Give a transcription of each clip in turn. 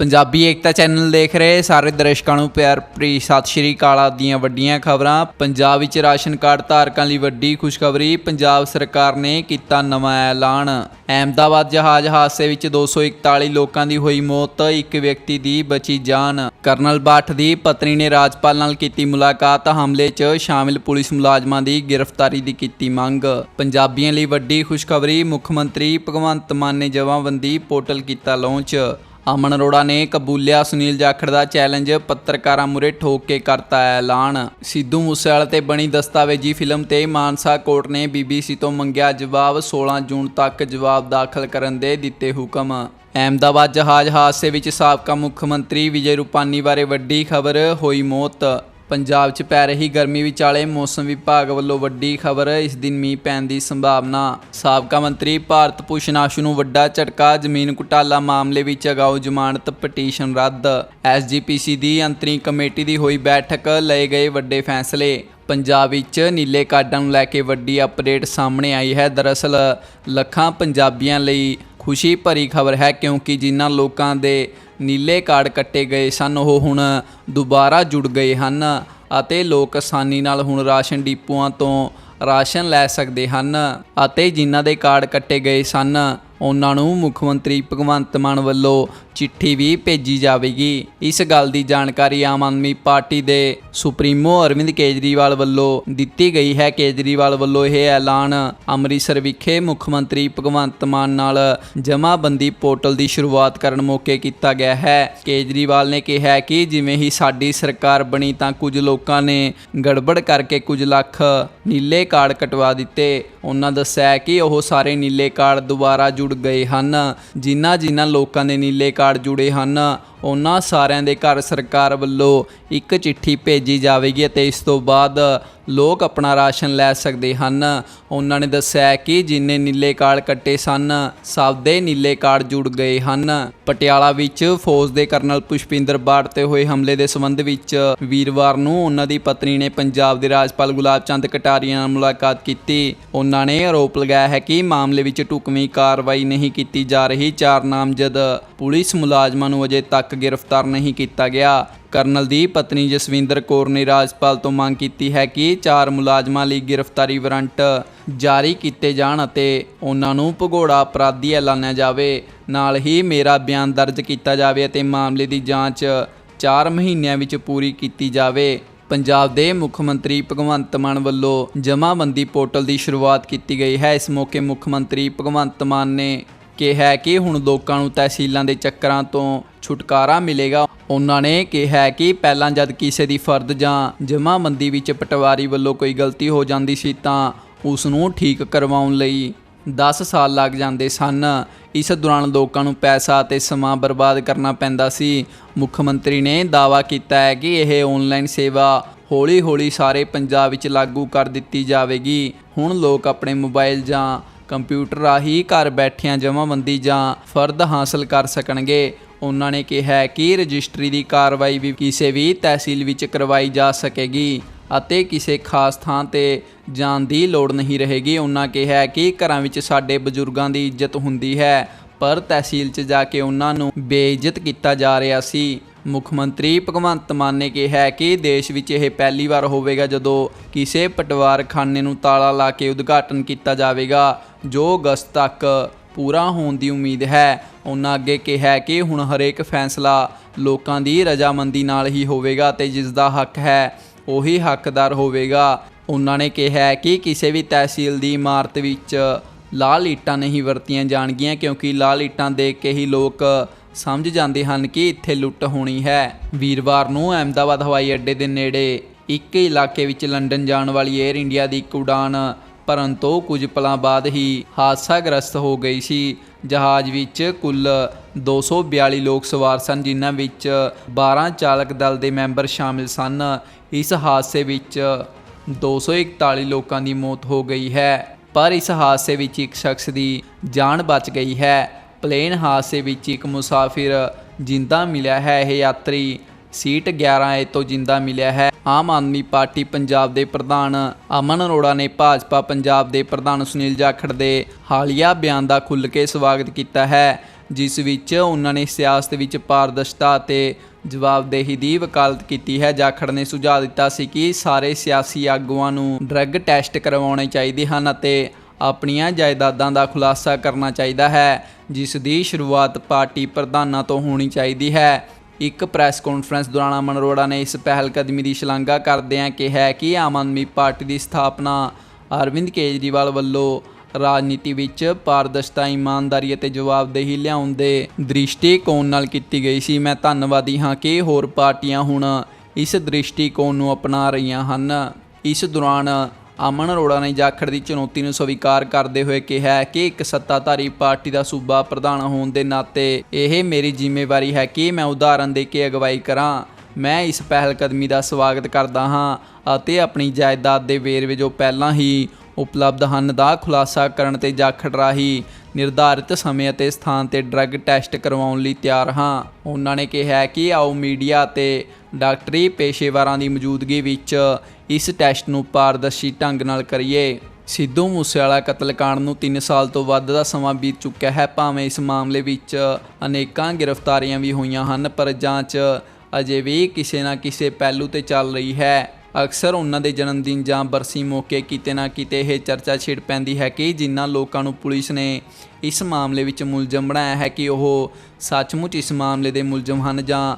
ਪੰਜਾਬੀ ਏਕਤਾ channel ਦੇਖ ਰਹੇ ਸਾਰੇ ਦਰਸ਼ਕਾਂ ਨੂੰ ਪਿਆਰ ਭਰੀ ਸਤਿ ਸ਼੍ਰੀ ਅਕਾਲ ਆਪ ਦੀਆਂ ਵੱਡੀਆਂ ਖਬਰਾਂ। ਪੰਜਾਬ ਵਿੱਚ ਰਾਸ਼ਨ ਕਾਰਡ ਧਾਰਕਾਂ ਲਈ ਵੱਡੀ ਖੁਸ਼ਖਬਰੀ, ਪੰਜਾਬ ਸਰਕਾਰ ਨੇ ਕੀਤਾ ਨਵਾਂ ਐਲਾਨ। ਅਹਿਮਦਾਬਾਦ ਜਹਾਜ਼ ਹਾਦਸੇ ਵਿੱਚ 241 ਲੋਕਾਂ ਦੀ ਹੋਈ ਮੌਤ, ਇੱਕ ਵਿਅਕਤੀ ਦੀ ਬਚੀ ਜਾਨ। ਕਰਨਲ ਬਾਠ ਦੀ ਪਤਨੀ ਨੇ ਰਾਜਪਾਲ ਨਾਲ ਕੀਤੀ ਮੁਲਾਕਾਤ, ਹਮਲੇ 'ਚ ਸ਼ਾਮਿਲ ਪੁਲਿਸ ਮੁਲਾਜ਼ਮਾਂ ਦੀ ਗ੍ਰਿਫਤਾਰੀ ਦੀ ਕੀਤੀ ਮੰਗ। ਪੰਜਾਬੀਆਂ ਲਈ ਵੱਡੀ ਖੁਸ਼ਖਬਰੀ, ਮੁੱਖ ਮੰਤਰੀ ਭਗਵੰਤ ਮਾਨ ਨੇ ਜਵਾਬੰਦੀ ਪੋਰਟਲ ਕੀਤਾ ਲਾਂਚ ਅਮਨ ਅਰੋੜਾ ਨੇ ਕਬੂਲਿਆ, ਸੁਨੀਲ ਜਾਖੜ ਦਾ ਚੈਲੰਜ, ਪੱਤਰਕਾਰਾਂ ਮੁਰੇ ਠੋਕ ਕੇ ਕਰਤਾ ਐਲਾਨ। ਸਿੱਧੂ ਮੂਸੇਵਾਲੇ ਤੇ ਬਣੀ ਦਸਤਾਵੇਜੀ ਫਿਲਮ ਤੇ ਮਾਨਸਾ ਕੋਰਟ ਨੇ ਬੀਬੀਸੀ ਤੋਂ ਮੰਗਿਆ ਜਵਾਬ 16 ਜੂਨ ਤੱਕ ਜਵਾਬ ਦਾਖਲ ਕਰਨ ਦੇ ਦਿੱਤੇ ਹੁਕਮ। ਅਹਿਮਦਾਬਾਦ ਜਹਾਜ਼ ਹਾਦਸੇ ਵਿੱਚ ਸਾਬਕਾ ਮੁੱਖ ਮੰਤਰੀ ਵਿਜੇ ਰੂਪਾਨੀ ਬਾਰੇ ਵੱਡੀ ਖਬਰ, ਹੋਈ ਮੌਤ। ਪੰਜਾਬ 'ਚ ਪੈ ਰਹੀ ਗਰਮੀ ਵਿਚਾਲੇ ਮੌਸਮ ਵਿਭਾਗ ਵੱਲੋਂ ਵੱਡੀ ਖਬਰ, ਇਸ ਦਿਨ ਮੀਂਹ ਪੈਣ ਦੀ ਸੰਭਾਵਨਾ। ਸਾਬਕਾ ਮੰਤਰੀ ਭਾਰਤ ਭੂਸ਼ਣ ਆਸ਼ੂ ਨੂੰ ਵੱਡਾ ਝਟਕਾ, ਜ਼ਮੀਨ ਘੁਟਾਲਾ ਮਾਮਲੇ ਵਿੱਚ ਅਗਾਊ ਜ਼ਮਾਨਤ ਪਟੀਸ਼ਨ ਰੱਦ। ਐਸਜੀਪੀਸੀ ਦੀ ਅੰਤਰੀ ਕਮੇਟੀ ਦੀ ਹੋਈ ਬੈਠਕ ਲਏ ਗਏ ਵੱਡੇ ਫੈਸਲੇ। ਪੰਜਾਬ ਵਿੱਚ ਨੀਲੇ ਕਾਰਡਾਂ ਨੂੰ ਲੈ ਕੇ ਵੱਡੀ ਅਪਡੇਟ ਸਾਹਮਣੇ ਆਈ ਹੈ। ਦਰਅਸਲ, ਲੱਖਾਂ ਪੰਜਾਬੀਆਂ ਲਈ ਖੁਸ਼ੀ ਭਰੀ ਖਬਰ ਹੈ ਕਿਉਂਕਿ ਜਿਨ੍ਹਾਂ ਲੋਕਾਂ ਦੇ ਨੀਲੇ ਕਾਰਡ ਕੱਟੇ ਗਏ ਸਨ, ਉਹ ਹੁਣ ਦੁਬਾਰਾ ਜੁੜ ਗਏ ਹਨ ਅਤੇ ਲੋਕ ਆਸਾਨੀ ਨਾਲ ਹੁਣ ਰਾਸ਼ਨ ਡਿਪੂਆਂ ਤੋਂ ਰਾਸ਼ਨ ਲੈ ਸਕਦੇ ਹਨ ਅਤੇ ਜਿਨ੍ਹਾਂ ਦੇ ਕਾਰਡ ਕੱਟੇ ਗਏ ਸਨ, ਉਹਨਾਂ ਨੂੰ ਮੁੱਖ ਮੰਤਰੀ ਭਗਵੰਤ ਮਾਨ ਵੱਲੋਂ ਚਿੱਠੀ ਵੀ ਭੇਜੀ ਜਾਵੇਗੀ। ਇਸ ਗੱਲ ਦੀ ਜਾਣਕਾਰੀ ਆਮ ਆਦਮੀ ਪਾਰਟੀ ਦੇ ਸੁਪਰੀਮੋ ਅਰਵਿੰਦ ਕੇਜਰੀਵਾਲ ਵੱਲੋਂ ਦਿੱਤੀ ਗਈ ਹੈ। ਕੇਜਰੀਵਾਲ ਵੱਲੋਂ ਇਹ ਐਲਾਨ ਅੰਮ੍ਰਿਤਸਰ ਵਿਖੇ ਮੁੱਖ ਮੰਤਰੀ ਭਗਵੰਤ ਮਾਨ ਨਾਲ ਜਮਾਬੰਦੀ ਪੋਰਟਲ ਦੀ ਸ਼ੁਰੂਆਤ ਕਰਨ ਮੌਕੇ ਕੀਤਾ ਗਿਆ ਹੈ। ਕੇਜਰੀਵਾਲ ਨੇ ਕਿਹਾ ਕਿ ਜਿਵੇਂ ਹੀ ਸਾਡੀ ਸਰਕਾਰ ਬਣੀ ਤਾਂ ਕੁਝ ਲੋਕਾਂ ਨੇ ਗੜਬੜ ਕਰਕੇ ਕੁਝ ਲੱਖ ਨੀਲੇ ਕਾਰਡ ਕਟਵਾ ਦਿੱਤੇ। ਉਹਨਾਂ ਦੱਸਿਆ ਕਿ ਉਹ ਸਾਰੇ ਨੀਲੇ ਕਾਰਡ ਦੁਬਾਰਾ ਜੁੜ ਗਏ ਹਨ। ਜਿਨ੍ਹਾਂ ਜਿਨ੍ਹਾਂ ਲੋਕਾਂ ਦੇ ਨੀਲੇ ਕਾਰਡ ਜੁੜੇ ਹਨ। ਉਹਨਾਂ ਸਾਰਿਆਂ ਦੇ ਘਰ ਸਰਕਾਰ ਵੱਲੋਂ ਇੱਕ ਚਿੱਠੀ ਭੇਜੀ ਜਾਵੇਗੀ ਅਤੇ ਇਸ ਤੋਂ ਬਾਅਦ ਲੋਕ ਆਪਣਾ ਰਾਸ਼ਨ ਲੈ ਸਕਦੇ ਹਨ। ਉਹਨਾਂ ਨੇ ਦੱਸਿਆ ਕਿ ਜਿੰਨੇ ਨੀਲੇ ਕਾਰਡ ਕੱਟੇ ਸਨ, ਸਭ ਦੇ ਨੀਲੇ ਕਾਰਡ ਜੁੜ ਗਏ ਹਨ। ਪਟਿਆਲਾ ਵਿੱਚ ਫੌਜ ਦੇ ਕਰਨਲ ਪੁਸ਼ਪਿੰਦਰ ਬਾੜ ਤੇ ਹੋਏ ਹਮਲੇ ਦੇ ਸੰਬੰਧ ਵਿੱਚ ਵੀਰਵਾਰ ਨੂੰ ਉਹਨਾਂ ਦੀ ਪਤਨੀ ਨੇ ਪੰਜਾਬ ਦੇ ਰਾਜਪਾਲ ਗੁਲਾਬ ਚੰਦ ਕਟਾਰੀਆ ਨਾਲ ਮੁਲਾਕਾਤ ਕੀਤੀ। ਉਹਨਾਂ ਨੇ ਆਰੋਪ ਲਗਾਇਆ ਹੈ ਕਿ ਮਾਮਲੇ ਵਿੱਚ ਢੁਕਵੀਂ ਕਾਰਵਾਈ ਨਹੀਂ ਕੀਤੀ ਜਾ ਰਹੀ ਚਾਰ ਨਾਮਜ਼ਦ ਪੁਲਿਸ ਮੁਲਾਜ਼ਮਾਂ ਨੂੰ ਅਜੇ ਤੱਕ ਗ੍ਰਿਫਤਾਰ ਨਹੀਂ ਕੀਤਾ ਗਿਆ। ਕਰਨਲ ਦੀ ਪਤਨੀ ਜਸਵਿੰਦਰ ਕੌਰ ਨੇ ਰਾਜਪਾਲ ਤੋਂ ਮੰਗ ਕੀਤੀ ਹੈ ਕਿ ਚਾਰ ਮੁਲਾਜ਼ਮਾਂ ਲਈ ਗ੍ਰਿਫਤਾਰੀ ਵਾਰੰਟ ਜਾਰੀ ਕੀਤੇ ਜਾਣ ਅਤੇ ਉਹਨਾਂ ਨੂੰ ਭਗੌੜਾ ਅਪਰਾਧੀ ਐਲਾਨਿਆ ਜਾਵੇ। ਨਾਲ ਹੀ ਮੇਰਾ ਬਿਆਨ ਦਰਜ ਕੀਤਾ ਜਾਵੇ ਅਤੇ ਮਾਮਲੇ ਦੀ ਜਾਂਚ 4 ਮਹੀਨਿਆਂ ਵਿੱਚ ਪੂਰੀ ਕੀਤੀ ਜਾਵੇ। ਪੰਜਾਬ ਦੇ ਮੁੱਖ ਮੰਤਰੀ ਭਗਵੰਤ ਮਾਨ ਵੱਲੋਂ ਜਮਾਬੰਦੀ ਪੋਰਟਲ ਦੀ ਸ਼ੁਰੂਆਤ ਕੀਤੀ ਗਈ ਹੈ। ਇਸ ਮੌਕੇ ਮੁੱਖ ਮੰਤਰੀ ਭਗਵੰਤ ਮਾਨ ਨੇ ਕਿਹਾ ਕਿ ਹੁਣ ਲੋਕਾਂ ਨੂੰ ਤਹਿਸੀਲਾਂ ਦੇ ਚੱਕਰਾਂ ਤੋਂ ਛੁਟਕਾਰਾ ਮਿਲੇਗਾ। ਉਹਨਾਂ ਨੇ ਕਿਹਾ ਕਿ ਪਹਿਲਾਂ ਜਦ ਕਿਸੇ ਦੀ ਫਰਦ ਜਾਂ ਜਮਾਬੰਦੀ ਵਿੱਚ ਪਟਵਾਰੀ ਵੱਲੋਂ ਕੋਈ ਗਲਤੀ ਹੋ ਜਾਂਦੀ ਸੀ ਤਾਂ ਉਸ ਨੂੰ ਠੀਕ ਕਰਵਾਉਣ ਲਈ 10 ਸਾਲ ਲੱਗ ਜਾਂਦੇ ਸਨ। ਇਸ ਦੌਰਾਨ ਲੋਕਾਂ ਨੂੰ ਪੈਸਾ ਅਤੇ ਸਮਾਂ ਬਰਬਾਦ ਕਰਨਾ ਪੈਂਦਾ ਸੀ। ਮੁੱਖ ਮੰਤਰੀ ਨੇ ਦਾਅਵਾ ਕੀਤਾ ਹੈ ਕਿ ਇਹ ਆਨਲਾਈਨ ਸੇਵਾ ਹੌਲੀ-ਹੌਲੀ ਸਾਰੇ ਪੰਜਾਬ ਵਿੱਚ ਲਾਗੂ ਕਰ ਦਿੱਤੀ ਜਾਵੇਗੀ। ਹੁਣ ਲੋਕ ਆਪਣੇ ਮੋਬਾਈਲ ਜਾਂ ਕੰਪਿਊਟਰ ਰਾਹੀਂ ਘਰ ਬੈਠਿਆਂ ਜਮ੍ਹਾਂਬੰਦੀ ਜਾਂ ਫਰਦ ਹਾਸਲ ਕਰ ਸਕਣਗੇ। ਉਹਨਾਂ ਨੇ ਕਿਹਾ ਕਿ ਰਜਿਸਟਰੀ ਦੀ ਕਾਰਵਾਈ ਵੀ ਕਿਸੇ ਵੀ ਤਹਿਸੀਲ ਵਿੱਚ ਕਰਵਾਈ ਜਾ ਸਕੇਗੀ ਅਤੇ ਕਿਸੇ ਖਾਸ ਥਾਂ ਤੇ ਜਾਣ ਦੀ ਲੋੜ ਨਹੀਂ ਰਹੇਗੀ। ਉਹਨਾਂ ਕਿਹਾ ਕਿ ਘਰਾਂ ਵਿੱਚ ਸਾਡੇ ਬਜ਼ੁਰਗਾਂ ਦੀ ਇੱਜ਼ਤ ਹੁੰਦੀ ਹੈ, ਪਰ ਤਹਿਸੀਲ 'ਚ ਜਾ ਕੇ ਉਹਨਾਂ ਨੂੰ ਬੇਇੱਜ਼ਤ ਕੀਤਾ ਜਾ ਰਿਹਾ ਸੀ। ਮੁੱਖ ਮੰਤਰੀ ਭਗਵੰਤ ਮਾਨ ਨੇ ਕਿਹਾ ਕਿ ਦੇਸ਼ ਵਿੱਚ ਇਹ ਪਹਿਲੀ ਵਾਰ ਹੋਵੇਗਾ ਜਦੋਂ ਕਿਸੇ ਪਟਵਾਰਖਾਨੇ ਨੂੰ ਤਾਲਾ ਲਾ ਕੇ ਉਦਘਾਟਨ ਕੀਤਾ ਜਾਵੇਗਾ, ਜੋ ਅਗਸਤ ਤੱਕ ਪੂਰਾ ਹੋਣ ਦੀ ਉਮੀਦ ਹੈ। ਉਹਨਾਂ ਅੱਗੇ ਕਿਹਾ ਕਿ ਹੁਣ ਹਰੇਕ ਫੈਸਲਾ ਲੋਕਾਂ ਦੀ ਰਜਾਮੰਦੀ ਨਾਲ ਹੀ ਹੋਵੇਗਾ ਤੇ ਜਿਸ ਦਾ ਹੱਕ ਹੈ, ਉਹੀ ਹੱਕਦਾਰ ਹੋਵੇਗਾ। ਉਹਨਾਂ ਨੇ ਕਿਹਾ ਕਿ ਕਿਸੇ ਵੀ ਤਹਿਸੀਲ ਦੀ ਇਮਾਰਤ ਵਿੱਚ ਲਾਲ ਇੱਟਾਂ ਨਹੀਂ ਵਰਤੀਆਂ ਜਾਣਗੀਆਂ, ਕਿਉਂਕਿ ਲਾਲ ਇੱਟਾਂ ਦੇਖ ਕੇ ਹੀ ਲੋਕ ਸਮਝ ਜਾਂਦੇ ਹਨ ਕਿ ਇੱਥੇ ਲੁੱਟ ਹੋਣੀ ਹੈ। ਵੀਰਵਾਰ ਨੂੰ ਅਹਿਮਦਾਬਾਦ ਹਵਾਈ ਅੱਡੇ ਦੇ ਨੇੜੇ ਇੱਕ ਇਲਾਕੇ ਵਿੱਚ ਲੰਡਨ ਜਾਣ ਵਾਲੀ 에ਅਰ ਇੰਡੀਆ ਦੀ ਇੱਕ ਉਡਾਨ ਭਰਨ ਤੋਂ ਕੁਝ ਪਲਾਂ ਬਾਅਦ ਹੀ ਹਾਦਸਾਗ੍ਰਸਤ ਹੋ ਗਈ ਸੀ। ਜਹਾਜ਼ ਵਿੱਚ ਕੁੱਲ 242 ਲੋਕ ਸਵਾਰ ਸਨ, ਜਿਨ੍ਹਾਂ ਵਿੱਚ 12 ਚਾਲਕ ਦਲ ਦੇ ਮੈਂਬਰ ਸ਼ਾਮਿਲ ਸਨ। ਇਸ ਹਾਦਸੇ ਵਿੱਚ 241 ਲੋਕਾਂ ਦੀ ਮੌਤ ਹੋ ਗਈ ਹੈ, ਪਰ ਇਸ ਹਾਦਸੇ ਵਿੱਚ ਇੱਕ ਸ਼ਖਸ ਦੀ ਜਾਨ ਬਚ ਗਈ ਹੈ। ਪਲੇਨ ਹਾਦਸੇ ਵਿੱਚ ਇੱਕ ਮੁਸਾਫਿਰ ਜਿੰਦਾ ਮਿਲਿਆ ਹੈ। ਇਹ ਯਾਤਰੀ ਸੀਟ 11 ਏ ਤੋਂ ਜਿੰਦਾ ਮਿਲਿਆ ਹੈ। ਆਮ ਆਦਮੀ ਪਾਰਟੀ ਪੰਜਾਬ ਦੇ ਪ੍ਰਧਾਨ ਅਮਨ ਅਰੋੜਾ ਨੇ ਭਾਜਪਾ ਪੰਜਾਬ ਦੇ ਪ੍ਰਧਾਨ ਸੁਨੀਲ ਜਾਖੜ ਦੇ ਹਾਲੀਆ ਬਿਆਨ ਦਾ ਖੁੱਲ੍ਹ ਕੇ ਸਵਾਗਤ ਕੀਤਾ ਹੈ, ਜਿਸ ਵਿੱਚ ਉਹਨਾਂ ਨੇ ਸਿਆਸਤ ਵਿੱਚ ਪਾਰਦਰਸ਼ਤਾ ਅਤੇ ਜਵਾਬਦੇਹੀ ਦੀ ਵਕਾਲਤ ਕੀਤੀ ਹੈ। ਜਾਖੜ ਨੇ ਸੁਝਾਅ ਦਿੱਤਾ ਸੀ ਕਿ ਸਾਰੇ ਸਿਆਸੀ ਆਗੂਆਂ ਨੂੰ ਡਰੱਗ ਟੈਸਟ ਕਰਵਾਉਣੇ ਚਾਹੀਦੇ ਹਨ ਅਤੇ ਆਪਣੀਆਂ ਜਾਇਦਾਦਾਂ ਦਾ ਖੁਲਾਸਾ ਕਰਨਾ ਚਾਹੀਦਾ ਹੈ। ਜਿਸ ਦੀ ਸ਼ੁਰੂਆਤ ਪਾਰਟੀ ਪ੍ਰਧਾਨਾਂ ਤੋਂ ਹੋਣੀ ਚਾਹੀਦੀ ਹੈ। ਇੱਕ ਪ੍ਰੈਸ ਕਾਨਫਰੰਸ ਦੌਰਾਨ ਅਮਨ ਅਰੋੜਾ ਨੇ ਇਸ ਪਹਿਲ ਕਦਮੀ ਦੀ ਸ਼ਲਾਘਾ ਕਰਦਿਆਂ ਕਿਹਾ ਕਿ ਆਮ ਆਦਮੀ ਪਾਰਟੀ ਦੀ ਸਥਾਪਨਾ ਅਰਵਿੰਦ ਕੇਜਰੀਵਾਲ ਵੱਲੋਂ ਰਾਜਨੀਤੀ ਵਿੱਚ ਪਾਰਦਰਸ਼ਤਾ, ਇਮਾਨਦਾਰੀ ਅਤੇ ਜਵਾਬਦੇਹੀ ਲਿਆਉਣ ਦੇ ਦ੍ਰਿਸ਼ਟੀਕੋਣ ਨਾਲ ਕੀਤੀ ਗਈ ਸੀ। ਮੈਂ ਧੰਨਵਾਦੀ ਹਾਂ ਕਿ ਹੋਰ ਪਾਰਟੀਆਂ ਹੁਣ ਇਸ ਦ੍ਰਿਸ਼ਟੀਕੋਣ ਨੂੰ ਅਪਣਾ ਰਹੀਆਂ ਹਨ। ਇਸ ਦੌਰਾਨ ਅਮਨ ਅਰੋੜਾ ਨੇ ਜਾਖੜ ਦੀ ਚੁਣੌਤੀ ਨੂੰ ਸਵੀਕਾਰ ਕਰਦੇ ਹੋਏ ਕਿਹਾ ਕਿ ਇੱਕ ਸੱਤਾਧਾਰੀ ਪਾਰਟੀ ਦਾ ਸੂਬਾ ਪ੍ਰਧਾਨ ਹੋਣ ਦੇ ਨਾਤੇ ਇਹ ਮੇਰੀ ਜ਼ਿੰਮੇਵਾਰੀ ਹੈ ਕਿ ਮੈਂ ਉਦਾਹਰਨ ਦੇ ਕੇ ਅਗਵਾਈ ਕਰਾਂ। ਮੈਂ ਇਸ ਪਹਿਲ ਕਦਮੀ ਦਾ ਸਵਾਗਤ ਕਰਦਾ ਹਾਂ ਅਤੇ ਆਪਣੀ ਜਾਇਦਾਦ ਦੇ ਵੇਰਵੇ ਜੋ ਪਹਿਲਾਂ ਹੀ ਉਪਲਬਧ ਹਨ ਦਾ ਖੁਲਾਸਾ ਕਰਨ ਤੇ ਜਾਖੜ ਰਾਹੀਂ ਨਿਰਧਾਰਿਤ ਸਮੇਂ ਅਤੇ ਸਥਾਨ ਤੇ ਡਰੱਗ ਟੈਸਟ ਕਰਵਾਉਣ ਲਈ ਤਿਆਰ ਹਾਂ। ਉਹਨਾਂ ਨੇ ਕਿਹਾ ਕਿ ਆਓ ਮੀਡੀਆ ਅਤੇ ਡਾਕਟਰੀ ਪੇਸ਼ੇਵਰਾਂ ਦੀ ਮੌਜੂਦਗੀ ਵਿੱਚ ਇਸ ਟੈਸਟ ਨੂੰ ਪਾਰਦਰਸ਼ੀ ਢੰਗ ਨਾਲ ਕਰੀਏ। ਸਿੱਧੂ ਮੂਸੇਵਾਲਾ ਕਤਲकांड ਨੂੰ 3 ਸਾਲ ਤੋਂ ਵੱਧ ਦਾ ਸਮਾਂ ਬੀਤ ਚੁੱਕਿਆ ਹੈ। ਭਾਵੇਂ ਇਸ ਮਾਮਲੇ ਵਿੱਚ ਅਨੇਕਾਂ ਗ੍ਰਿਫਤਾਰੀਆਂ ਵੀ ਹੋਈਆਂ ਹਨ, ਪਰ ਜਾਂਚ ਅਜੇ ਵੀ ਕਿਸੇ ਨਾ ਕਿਸੇ ਪਹਿਲੂ ਤੇ ਚੱਲ ਰਹੀ ਹੈ। ਅਕਸਰ ਉਹਨਾਂ ਦੇ ਜਨਮ ਦਿਨ ਜਾਂ ਬਰਸੀ ਮੌਕੇ ਕਿਤੇ ਨਾ ਕਿਤੇ ਇਹ ਚਰਚਾ ਛਿੜ ਪੈਂਦੀ ਹੈ ਕਿ ਜਿਨ੍ਹਾਂ ਲੋਕਾਂ ਨੂੰ ਪੁਲਿਸ ਨੇ ਇਸ ਮਾਮਲੇ ਵਿੱਚ ਮੁਲਜ਼ਮ ਬਣਾਇਆ ਹੈ ਕਿ ਉਹ ਸੱਚਮੁੱਚ ਇਸ ਮਾਮਲੇ ਦੇ ਮੁਲਜ਼ਮ ਹਨ ਜਾਂ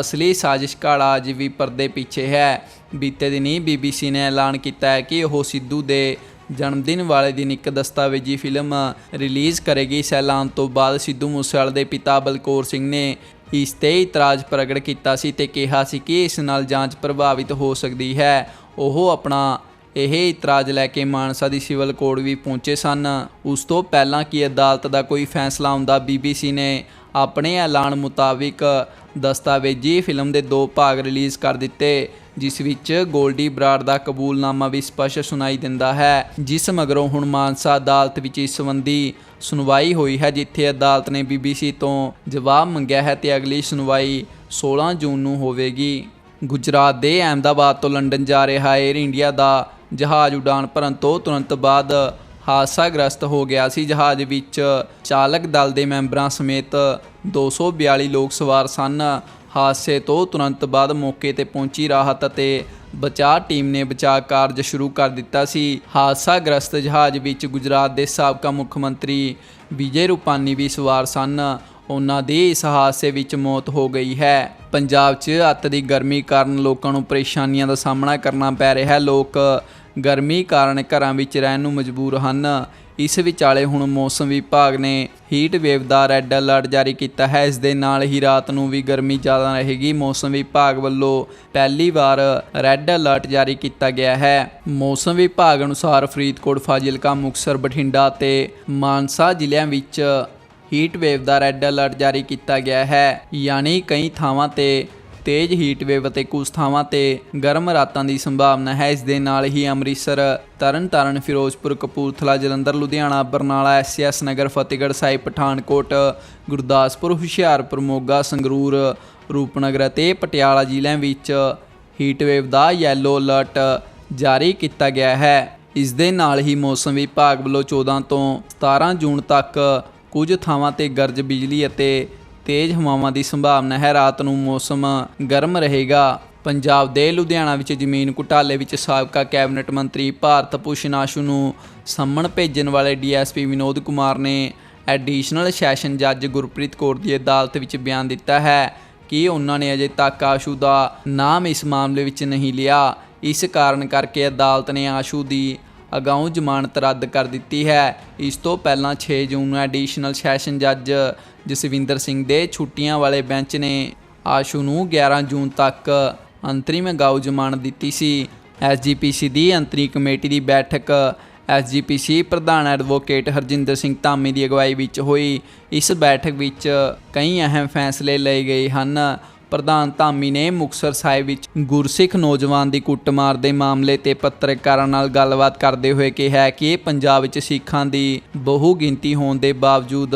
ਅਸਲੀ ਸਾਜ਼ਿਸ਼ ਘਾੜਾ ਅੱਜ ਵੀ ਪਰਦੇ ਪਿੱਛੇ ਹੈ। ਬੀਤੇ ਦਿਨੀ ਬੀਬੀਸੀ ਨੇ ਐਲਾਨ ਕੀਤਾ ਹੈ ਕਿ ਉਹ ਸਿੱਧੂ ਦੇ ਜਨਮ ਦਿਨ ਵਾਲੇ ਦਿਨ ਇੱਕ ਦਸਤਾਵੇਜ਼ੀ ਫਿਲਮ ਰਿਲੀਜ਼ ਕਰੇਗੀ। ਇਸ ਐਲਾਨ ਤੋਂ ਬਾਅਦ ਸਿੱਧੂ ਮੂਸੇਵਾਲੇ ਦੇ ਪਿਤਾ ਬਲਕੌਰ ਸਿੰਘ ਨੇ ਇਸ ਤੇ ਇਤਰਾਜ਼ ਪ੍ਰਗਟ ਕੀਤਾ ਸੀ ਤੇ ਕਿਹਾ ਸੀ ਕਿ ਇਸ ਨਾਲ ਜਾਂਚ ਪ੍ਰਭਾਵਿਤ ਹੋ ਸਕਦੀ ਹੈ। ਉਹ ਆਪਣਾ ਇਹ ਇਤਰਾਜ਼ ਲੈ ਕੇ ਮਾਨਸਾ ਦੀ ਸਿਵਲ ਕੋਰਟ ਵੀ ਪਹੁੰਚੇ ਸਨ। ਉਸ ਤੋਂ ਪਹਿਲਾਂ ਕਿ ਅਦਾਲਤ ਦਾ ਕੋਈ ਫੈਸਲਾ ਆਉਂਦਾ ਬੀਬੀਸੀ ਨੇ ਆਪਣੇ ਐਲਾਨ ਮੁਤਾਬਿਕ ਦਸਤਾਵੇਜ਼ੀ ਫਿਲਮ ਦੇ ਦੋ ਭਾਗ ਰਿਲੀਜ਼ ਕਰ ਦਿੱਤੇ। ਜਿਸ ਵਿੱਚ ਗੋਲਡੀ ਬਰਾੜ ਦਾ ਕਬੂਲਨਾਮਾ ਵੀ ਸਪਸ਼ਟ ਸੁਣਾਈ ਦਿੰਦਾ ਹੈ, ਜਿਸ ਮਗਰੋਂ ਹੁਣ ਮਾਨਸਾ ਅਦਾਲਤ ਵਿੱਚ ਇਸ ਸੰਬੰਧੀ ਸੁਣਵਾਈ ਹੋਈ ਹੈ, ਜਿੱਥੇ ਅਦਾਲਤ ਨੇ ਬੀਬੀਸੀ ਤੋਂ ਜਵਾਬ ਮੰਗਿਆ ਹੈ ਤੇ ਅਗਲੀ ਸੁਣਵਾਈ 16 ਜੂਨ ਨੂੰ ਹੋਵੇਗੀ। ਗੁਜਰਾਤ ਦੇ ਅਹਿਮਦਾਬਾਦ ਤੋਂ ਲੰਡਨ ਜਾ ਰਿਹਾ ਏਅਰ ਇੰਡੀਆ ਦਾ ਜਹਾਜ਼ ਉਡਾਨ ਭਰਨ ਤੋਂ ਤੁਰੰਤ ਬਾਅਦ ਹਾਦਸਾਗ੍ਰਸਤ ਹੋ ਗਿਆ ਸੀ। ਜਹਾਜ਼ ਵਿੱਚ ਚਾਲਕ ਦਲ ਦੇ ਮੈਂਬਰਾਂ ਸਮੇਤ 242 ਲੋਕ ਸਵਾਰ ਸਨ। ਹਾਦਸੇ ਤੋਂ ਤੁਰੰਤ ਬਾਅਦ ਮੌਕੇ ਤੇ ਪਹੁੰਚੀ ਰਾਹਤ ਅਤੇ ਬਚਾਅ ਟੀਮ ਨੇ ਬਚਾਅ ਕਾਰਜ ਸ਼ੁਰੂ ਕਰ ਦਿੱਤਾ ਸੀ। ਹਾਦਸਾਗ੍ਰਸਤ ਜਹਾਜ਼ ਵਿੱਚ ਗੁਜਰਾਤ ਦੇ ਸਾਬਕਾ ਮੁੱਖ ਮੰਤਰੀ ਵਿਜੇ ਰੂਪਾਨੀ ਵੀ ਸਵਾਰ ਸਨ। ਉਹਨਾਂ ਦੀ ਇਸ ਹਾਦਸੇ ਵਿੱਚ ਮੌਤ ਹੋ ਗਈ ਹੈ। ਪੰਜਾਬ 'ਚ ਅੱਤ ਦੀ ਗਰਮੀ ਕਾਰਨ ਲੋਕਾਂ ਨੂੰ ਪਰੇਸ਼ਾਨੀਆਂ ਦਾ ਸਾਹਮਣਾ ਕਰਨਾ ਪੈ ਰਿਹਾ ਹੈ। ਲੋਕ ਗਰਮੀ ਕਾਰਨ ਘਰਾਂ ਵਿੱਚ ਰਹਿਣ ਨੂੰ ਮਜਬੂਰ ਹਨ। ਇਸ ਵਿਚਾਲੇ ਹੁਣ ਮੌਸਮ ਵਿਭਾਗ ਨੇ ਹੀਟ ਵੇਵ ਦਾ ਰੈੱਡ ਅਲਰਟ ਜਾਰੀ ਕੀਤਾ ਹੈ। ਇਸ ਦੇ ਨਾਲ ਹੀ ਰਾਤ ਨੂੰ ਵੀ ਗਰਮੀ ਜ਼ਿਆਦਾ ਰਹੇਗੀ। ਮੌਸਮ ਵਿਭਾਗ ਵੱਲੋਂ ਪਹਿਲੀ ਵਾਰ ਰੈੱਡ ਅਲਰਟ ਜਾਰੀ ਕੀਤਾ ਗਿਆ ਹੈ। ਮੌਸਮ ਵਿਭਾਗ ਅਨੁਸਾਰ ਫਰੀਦਕੋਟ, ਫਾਜ਼ਿਲਕਾ ਮੁਕਸਰ ਬਠਿੰਡਾ ਤੇ ਮਾਨਸਾ ਜ਼ਿਲ੍ਹਿਆਂ ਵਿੱਚ ਹੀਟ ਵੇਵ ਦਾ ਰੈੱਡ ਅਲਰਟ ਜਾਰੀ ਕੀਤਾ ਗਿਆ ਹੈ। ਯਾਨੀ ਕਈ ਥਾਵਾਂ ਤੇ ਤੇਜ਼ ਹੀਟ ਵੇਵ ਅਤੇ ਕੁਝ ਥਾਵਾਂ ਤੇ ਗਰਮ ਰਾਤਾਂ ਦੀ ਸੰਭਾਵਨਾ ਹੈ। ਇਸ ਦੇ ਨਾਲ ਹੀ ਅੰਮ੍ਰਿਤਸਰ, ਤਰਨਤਾਰਨ, ਫਿਰੋਜ਼ਪੁਰ, ਕਪੂਰਥਲਾ, ਜਲੰਧਰ, ਲੁਧਿਆਣਾ, ਬਰਨਾਲਾ ਐਸਐਸ ਨਗਰ, ਫਤਿਹਗੜ੍ਹ ਸਾਹਿਬ, ਪਠਾਨਕੋਟ, ਗੁਰਦਾਸਪੁਰ, ਹੁਸ਼ਿਆਰਪੁਰ, ਮੋਗਾ, ਸੰਗਰੂਰ, ਰੂਪਨਗਰ ਅਤੇ ਪਟਿਆਲਾ ਜ਼ਿਲ੍ਹਿਆਂ ਵਿੱਚ ਹੀਟ ਵੇਵ ਦਾ ਯੈਲੋ ਅਲਰਟ ਜਾਰੀ ਕੀਤਾ ਗਿਆ ਹੈ। ਇਸ ਦੇ ਨਾਲ ਹੀ ਮੌਸਮ ਵਿਭਾਗ ਵੱਲੋਂ 14 ਤੋਂ 17 ਜੂਨ ਤੱਕ ਕੁਝ ਥਾਵਾਂ ਤੇ ਗਰਜ ਬਿਜਲੀ ਅਤੇ ਤੇਜ਼ ਹਵਾਵਾਂ ਦੀ ਸੰਭਾਵਨਾ ਹੈ। ਰਾਤ ਨੂੰ ਮੌਸਮ ਗਰਮ ਰਹੇਗਾ। ਪੰਜਾਬ ਦੇ ਲੁਧਿਆਣਾ ਵਿੱਚ ਜ਼ਮੀਨ ਘੁਟਾਲੇ ਵਿੱਚ ਸਾਬਕਾ ਕੈਬਨਿਟ ਮੰਤਰੀ ਭਾਰਤ ਭੂਸ਼ਣ ਆਸ਼ੂ ਨੂੰ ਸੰਮਣ ਭੇਜਣ ਵਾਲੇ ਡੀਐਸਪੀ ਵਿਨੋਦ ਕੁਮਾਰ ਨੇ ਐਡੀਸ਼ਨਲ ਸੈਸ਼ਨ ਜੱਜ ਗੁਰਪ੍ਰੀਤ ਕੌਰ ਦੀ ਅਦਾਲਤ ਵਿੱਚ ਬਿਆਨ ਦਿੱਤਾ ਹੈ ਕਿ ਉਹਨਾਂ ਨੇ ਅਜੇ ਤੱਕ ਆਸ਼ੂ ਦਾ ਨਾਮ ਇਸ ਮਾਮਲੇ ਵਿੱਚ ਨਹੀਂ ਲਿਆ। ਇਸ ਕਾਰਨ ਕਰਕੇ ਅਦਾਲਤ ਨੇ ਆਸ਼ੂ ਦੀ ਅਗਾਊਂ ਜ਼ਮਾਨਤ ਰੱਦ ਕਰ ਦਿੱਤੀ ਹੈ। ਇਸ ਤੋਂ ਪਹਿਲਾਂ 6 ਜੂਨ ਨੂੰ ਐਡੀਸ਼ਨਲ ਸੈਸ਼ਨ ਜੱਜ ਜਸਵਿੰਦਰ ਸਿੰਘ ਦੇ ਛੁੱਟੀਆਂ ਵਾਲੇ ਬੈਂਚ ਨੇ ਆਸ਼ੂ ਨੂੰ 11 ਜੂਨ ਤੱਕ ਅੰਤਰਿਮ ਅਗਾਊਂ ਜ਼ਮਾਨਤ ਦਿੱਤੀ ਸੀ। ਐਸਜੀਪੀਸੀ ਦੀ ਅੰਤਰੀ ਕਮੇਟੀ ਦੀ ਬੈਠਕ ਐਸਜੀਪੀਸੀ ਪ੍ਰਧਾਨ ਐਡਵੋਕੇਟ ਹਰਜਿੰਦਰ ਸਿੰਘ ਧਾਮੀ ਦੀ ਅਗਵਾਈ ਵਿੱਚ ਹੋਈ। ਇਸ ਬੈਠਕ ਵਿੱਚ ਕਈ ਅਹਿਮ ਫੈਸਲੇ ਲਏ ਗਏ ਹਨ। ਪ੍ਰਧਾਨ ਧਾਮੀ ਨੇ ਮੁਕਤਸਰ ਸਾਹਿਬ ਵਿੱਚ ਗੁਰਸਿੱਖ ਨੌਜਵਾਨ ਦੀ ਕੁੱਟਮਾਰ ਦੇ ਮਾਮਲੇ ਤੇ ਪੱਤਰਕਾਰਾਂ ਨਾਲ ਗੱਲਬਾਤ ਕਰਦੇ ਹੋਏ ਕਿਹਾ ਕਿ ਪੰਜਾਬ ਵਿੱਚ ਸਿੱਖਾਂ ਦੀ ਬਹੁ ਗਿਣਤੀ ਹੋਣ ਦੇ ਬਾਵਜੂਦ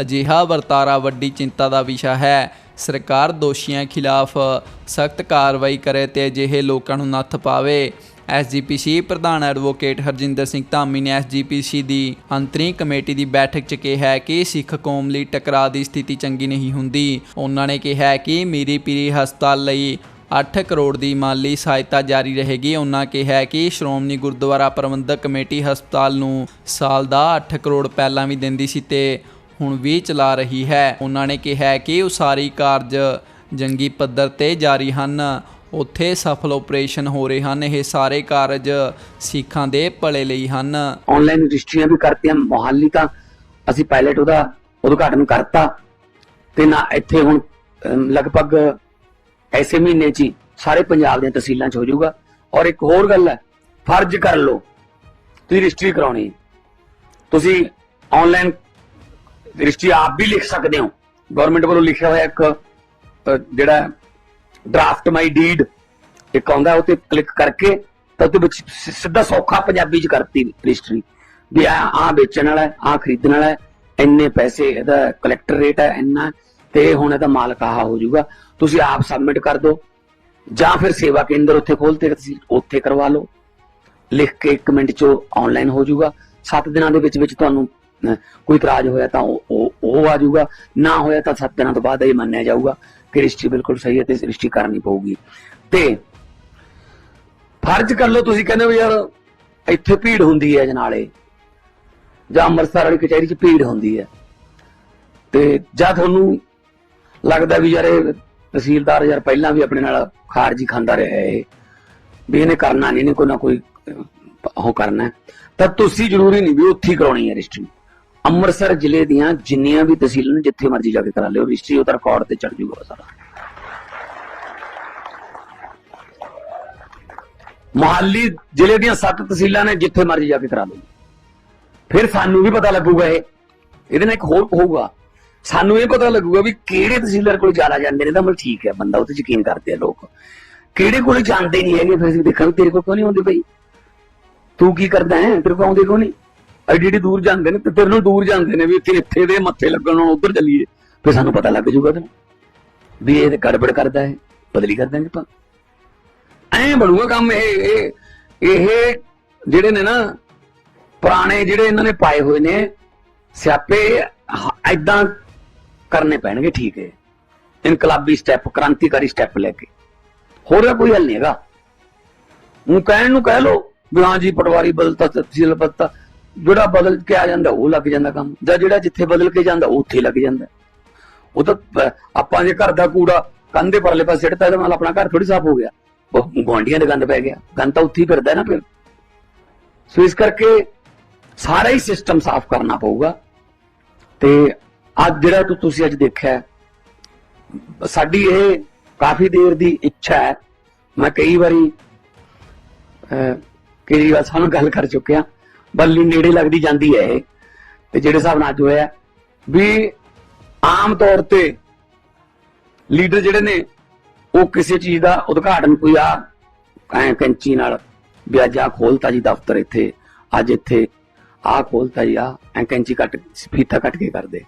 ਅਜਿਹਾ ਵਰਤਾਰਾ ਵੱਡੀ ਚਿੰਤਾ ਦਾ ਵਿਸ਼ਾ ਹੈ। ਸਰਕਾਰ ਦੋਸ਼ੀਆਂ ਖਿਲਾਫ ਸਖਤ ਕਾਰਵਾਈ ਕਰੇ ਤੇ ਅਜਿਹੇ ਲੋਕਾਂ ਨੂੰ ਨੱਥ ਪਾਵੇ। ਐਸਜੀਪੀਸੀ ਪ੍ਰਧਾਨ ਐਡਵੋਕੇਟ ਹਰਜਿੰਦਰ ਸਿੰਘ ਧਾਮੀ ਨੇ ਐਸਜੀਪੀਸੀ ਦੀ ਅੰਤਰੀ ਕਮੇਟੀ ਦੀ ਬੈਠਕ 'ਚ ਕਿਹਾ ਕਿ ਸਿੱਖ ਕੌਮ ਲਈ ਟਕਰਾਅ ਦੀ ਸਥਿਤੀ ਚੰਗੀ ਨਹੀਂ ਹੁੰਦੀ। ਉਹਨਾਂ ਨੇ ਕਿਹਾ ਕਿ ਮੀਰੀ ਪੀਰੀ ਹਸਪਤਾਲ ਲਈ 8 ਕਰੋੜ ਦੀ ਮਾਲੀ ਸਹਾਇਤਾ ਜਾਰੀ ਰਹੇਗੀ। ਉਹਨਾਂ ਕਿਹਾ ਕਿ ਸ਼੍ਰੋਮਣੀ ਗੁਰਦੁਆਰਾ ਪ੍ਰਬੰਧਕ ਕਮੇਟੀ ਹਸਪਤਾਲ ਨੂੰ ਸਾਲ ਦਾ 8 ਕਰੋੜ ਪਹਿਲਾਂ ਵੀ ਦਿੰਦੀ ਸੀ ਤੇ ਹੁਣ ਵੀ ਚਲਾ ਰਹੀ ਹੈ। ਉਹਨਾਂ ਨੇ ਕਿਹਾ ਕਿ ਉਸਾਰੀ ਕਾਰਜ ਜੰਗੀ ਪੱਧਰ ਤੇ ਜਾਰੀ ਹਨ। ਉੱਥੇ ਸਫਲ ਆਪਰੇਸ਼ਨ ਹੋ ਰਹੇ ਹਨ, ਇਹ ਸਾਰੇ ਕਾਰਜ ਸਿੱਖਾਂ ਦੇ ਭਲੇ ਲਈ ਹਨ। ਆਨਲਾਈਨ ਰਜਿਸਟਰੀਆਂ ਵੀ ਕਰਤੀਆਂ, ਮੋਹਾਲੀ ਤਾਂ ਅਸੀਂ ਪਾਇਲਟ ਉਹਦਾ ਉਦਘਾਟਨ ਕਰਤਾ। ਤੇ ਨਾ ਇੱਥੇ ਹੁਣ ਲਗਭਗ ਐਸੇ ਮਹੀਨੇ 'ਚ ਹੀ ਸਾਰੇ ਪੰਜਾਬ ਦੀਆਂ ਤਹਿਸੀਲਾਂ 'ਚ ਹੋ ਜਾਊਗਾ। ਔਰ ਇੱਕ ਹੋਰ ਗੱਲ ਹੈ, ਫਰਜ਼ ਕਰ ਲਓ, ਤੁਸੀਂ ਰਜਿਸਟਰੀ ਕਰਾਉਣੀ ਤੁਸੀਂ ਆਨਲਾਈਨ ਰਜਿਸਟਰੀ ਆਪ ਵੀ ਲਿਖ ਸਕਦੇ ਹੋ। ਗਵਰਨਮੈਂਟ ਵੱਲੋਂ ਲਿਖਿਆ ਹੋਇਆ ਇੱਕ ਜਿਹੜਾ ਡਰਾਫਟ ਮਾਈ ਡੀਡ ਇੱਕ ਆਉਂਦਾ ਉਹ ਤੇ ਕਲਿੱਕ ਕਰਕੇ ਤਾਂ ਉਹਦੇ ਵਿੱਚ ਸਿੱਧਾ ਸੌਖਾ ਪੰਜਾਬੀ ਚ ਕਰਤੀ ਰਜਿਸਟਰੀ ਵੀ ਆ ਆ ਵੇਚਣ ਵਾਲਾ ਆ ਖਰੀਦਣ ਵਾਲਾ ਇੰਨੇ ਪੈਸੇ ਇਹਦਾ ਕਲੈਕਟਰ ਰੇਟ ਹੈ, ਇੰਨਾ ਤੇ ਹੁਣ ਇਹਦਾ ਮਾਲਕ ਆਹ ਹੋ ਜਾਊਗਾ। ਤੁਸੀਂ ਆਪ ਸਬਮਿਟ ਕਰ ਦਿਓ ਜਾਂ ਫਿਰ ਸੇਵਾ ਕੇਂਦਰ ਉੱਥੇ ਖੋਲਤੇ ਤੁਸੀਂ ਉੱਥੇ ਕਰਵਾ ਲਓ। ਲਿਖ ਕੇ 1 ਮਿੰਟ ਚ ਆਨਲਾਈਨ ਹੋ ਜਾਊਗਾ। 7 ਦਿਨਾਂ ਦੇ ਵਿੱਚ ਵਿੱਚ ਤੁਹਾਨੂੰ ਕੋਈ ਇਤਰਾਜ਼ ਹੋਇਆ ਤਾਂ ਉਹ, ਉਹ- ਉਹ ਆ ਜਾਊਗਾ। ਨਾ ਹੋਇਆ ਤਾਂ 7 ਦਿਨਾਂ ਤੋਂ ਬਾਅਦ ਇਹ ਮੰਨਿਆ ਜਾਊਗਾ। ਕਿ ਰਜਿਸਟਰੀ ਬਿਲਕੁਲ ਸਹੀ ਹੈ ਤੇ ਰਜਿਸਟਰੀ ਕਰਨੀ ਪਊਗੀ। ਤੇ ਫਰਜ਼ ਕਰ ਲਓ ਤੁਸੀਂ ਕਹਿੰਦੇ ਵੀ ਯਾਰ ਇੱਥੇ ਭੀੜ ਹੁੰਦੀ ਹੈ ਜਨਾਲੇ, ਜਾਂ ਅੰਮ੍ਰਿਤਸਰ ਵਾਲੀ ਕਚਹਿਰੀ 'ਚ ਭੀੜ ਹੁੰਦੀ ਹੈ। ਤੇ ਜਾਂ ਤੁਹਾਨੂੰ ਲੱਗਦਾ ਵੀ ਯਾਰ ਇਹ ਤਹਿਸੀਲਦਾਰ ਯਾਰ ਪਹਿਲਾਂ ਵੀ ਆਪਣੇ ਨਾਲ ਖਾਰਜੀ ਖਾਂਦਾ ਰਿਹਾ ਇਹ, ਵੀ ਇਹਨੇ ਕਰਨਾ ਨਹੀਂ, ਇਹਨੇ ਕੋਈ ਨਾ ਕੋਈ ਉਹ ਕਰਨਾ ਤਾਂ ਤੁਸੀਂ ਜ਼ਰੂਰੀ ਨਹੀਂ ਵੀ ਉੱਥੇ ਹੀ ਕਰਾਉਣੀ ਹੈ ਰਜਿਸਟਰੀ ਅੰਮ੍ਰਿਤਸਰ ਜ਼ਿਲ੍ਹੇ ਦੀਆਂ ਜਿੰਨੀਆਂ ਵੀ ਤਹਿਸੀਲਾਂ ਨੇ, ਜਿੱਥੇ ਮਰਜ਼ੀ ਜਾ ਕੇ ਕਰਾ ਲਿਓ, ਰਜਿਸਟਰੀ ਉਹਦਾ ਰਿਕਾਰਡ ਤੇ ਚੜ ਜੂਗਾ ਸਾਰਾ। ਮੁਹਾਲੀ ਜ਼ਿਲ੍ਹੇ ਦੀਆਂ ਸੱਤ ਤਹਿਸੀਲਾਂ ਨੇ, ਜਿੱਥੇ ਮਰਜ਼ੀ ਜਾ ਕੇ ਕਰਾ ਲਓ। ਫਿਰ ਸਾਨੂੰ ਵੀ ਪਤਾ ਲੱਗੂਗਾ ਇਹ। ਇਹਦੇ ਨਾਲ ਇੱਕ ਹੋਰ ਹੋਊਗਾ। ਸਾਨੂੰ ਇਹ ਪਤਾ ਲੱਗੂਗਾ ਵੀ ਕਿਹੜੇ ਤਹਿਸੀਲਦਾਰ ਕੋਲ ਜਾਣਾ ਜਾਂਦੇ ਨੇ, ਤਾਂ ਮਤਲਬ ਠੀਕ ਹੈ, ਬੰਦਾ ਉਹ ਤੇ ਯਕੀਨ ਕਰਦੇ ਆ ਲੋਕ। ਕਿਹੜੇ ਕੋਲ ਜਾਂਦੇ ਨਹੀਂ ਹੈਗੇ, ਫਿਰ ਅਸੀਂ ਦੇਖਾਂ ਤੇਰੇ ਕੋਲ ਕਿਉਂ ਨਹੀਂ ਆਉਂਦੇ ਬਈ? ਤੂੰ ਕੀ ਕਰਦਾ ਹੈ? ਤੇਰੇ ਕੋਲ ਆਉਂਦੇ ਕਿਉਂ ਨਹੀਂ? ਐਡੀ ਐਡੀ ਦੂਰ ਜਾਂਦੇ ਨੇ ਤੇ ਤੇਰੇ ਨੂੰ ਦੂਰ ਜਾਂਦੇ ਨੇ ਵੀ ਇੱਥੇ ਇੱਥੇ ਦੇ ਮੱਥੇ ਲੱਗਣ ਨੂੰ ਉਧਰ ਚੱਲੀਏ, ਫਿਰ ਸਾਨੂੰ ਪਤਾ ਲੱਗ ਜਾਊਗਾ ਤੈਨੂੰ ਵੀ ਇਹ ਗੜਬੜ ਕਰਦਾ ਹੈ ਬਦਲੀ ਕਰ ਦਾਂਗੇ ਆਪਾਂ। ਐਂ ਬਣੂਗਾ ਕੰਮ ਇਹ ਇਹ ਇਹ ਜਿਹੜੇ ਨੇ ਨਾ, ਪੁਰਾਣੇ ਜਿਹੜੇ ਇਹਨਾਂ ਨੇ ਪਾਏ ਹੋਏ ਨੇ, ਸਿਆਪੇ ਐਦਾਂ ਕਰਨੇ ਪੈਣਗੇ, ਠੀਕ ਹੈ। ਇਨਕਲਾਬੀ ਸਟੈਪ ਕ੍ਰਾਂਤੀਕਾਰੀ ਸਟੈਪ ਲੈ ਕੇ। ਹੋਰ ਤਾਂ ਕੋਈ ਹੱਲ ਨਹੀਂ ਹੈਗਾ। ਉਹ ਕਹਿਣ ਨੂੰ ਕਹਿ ਲੋ ਵੀ ਹਾਂ ਜੀ, ਪਟਵਾਰੀ ਬਦਲਤਾ, ਤਹਿਸੀਲ ਬਦਲਤਾ ਜਿਹੜਾ ਬਦਲ ਕੇ ਆ ਜਾਂਦਾ ਉਹ ਲੱਗ ਜਾਂਦਾ ਕੰਮ। ਜਾਂ ਜਿਹੜਾ ਜਿੱਥੇ ਬਦਲ ਕੇ ਜਾਂਦਾ ਉੱਥੇ ਲੱਗ ਜਾਂਦਾ। ਉਹ ਤਾਂ ਆਪਾਂ ਜੇ ਘਰ ਦਾ ਕੂੜਾ ਕੰਧੇ ਪਰਲੇ ਪਾਸੇ ਸਿੱਟਤਾ ਇਹਦਾ ਮਤਲਬ ਆਪਣਾ ਘਰ ਥੋੜੀ ਸਾਫ਼ ਹੋ ਗਿਆ। ਉਹ ਗੁਆਂਢੀਆਂ ਦੇ ਗੰਦ ਪੈ ਗਿਆ। ਗੰਦ ਤਾਂ ਉੱਥੇ ਹੀ ਫਿਰਦਾ ਨਾ ਫਿਰ। ਸੋ ਇਸ ਕਰਕੇ ਸਾਰਾ ਹੀ ਸਿਸਟਮ ਸਾਫ਼ ਕਰਨਾ ਪਊਗਾ। ਤੇ ਅੱਜ ਜਿਹੜਾ ਤੁਸੀਂ ਅੱਜ ਦੇਖਿਆ ਸਾਡੀ ਇਹ ਕਾਫੀ ਦੇਰ ਦੀ ਇੱਛਾ ਹੈ। ਮੈਂ ਕਈ ਵਾਰੀ ਅਹ, ਕੇਜਰੀਵਾਲ ਸਾਹਿਬ ਗੱਲ ਕਰ ਚੁੱਕਿਆ। ਬੱਲੀ ਨੇੜੇ ਲੱਗਦੀ ਜਾਂਦੀ ਹੈ ਇਹ। ਤੇ ਜਿਹੜੇ ਹਿਸਾਬ ਨਾਲ ਅੱਜ ਹੋਇਆ, ਵੀ ਆਮ ਤੌਰ ਤੇ ਲੀਡਰ ਜਿਹੜੇ ਨੇ, ਉਹ ਕਿਸੇ ਚੀਜ਼ ਦਾ ਉਦਘਾਟਨ ਕੋਈ ਆ, ਐ ਕੈਂਚੀ ਨਾਲ, ਵੀ ਅੱਜ ਆ ਖੋਲਤਾ ਜੀ ਦਫ਼ਤਰ ਇੱਥੇ, ਅੱਜ ਇੱਥੇ ਆ ਖੋਲਤਾ ਜੀ ਆ ਐ ਕੈਂਚੀ ਕੱਟ, ਫੀਤਾ ਕੱਟ ਕੇ ਕਰਦੇ।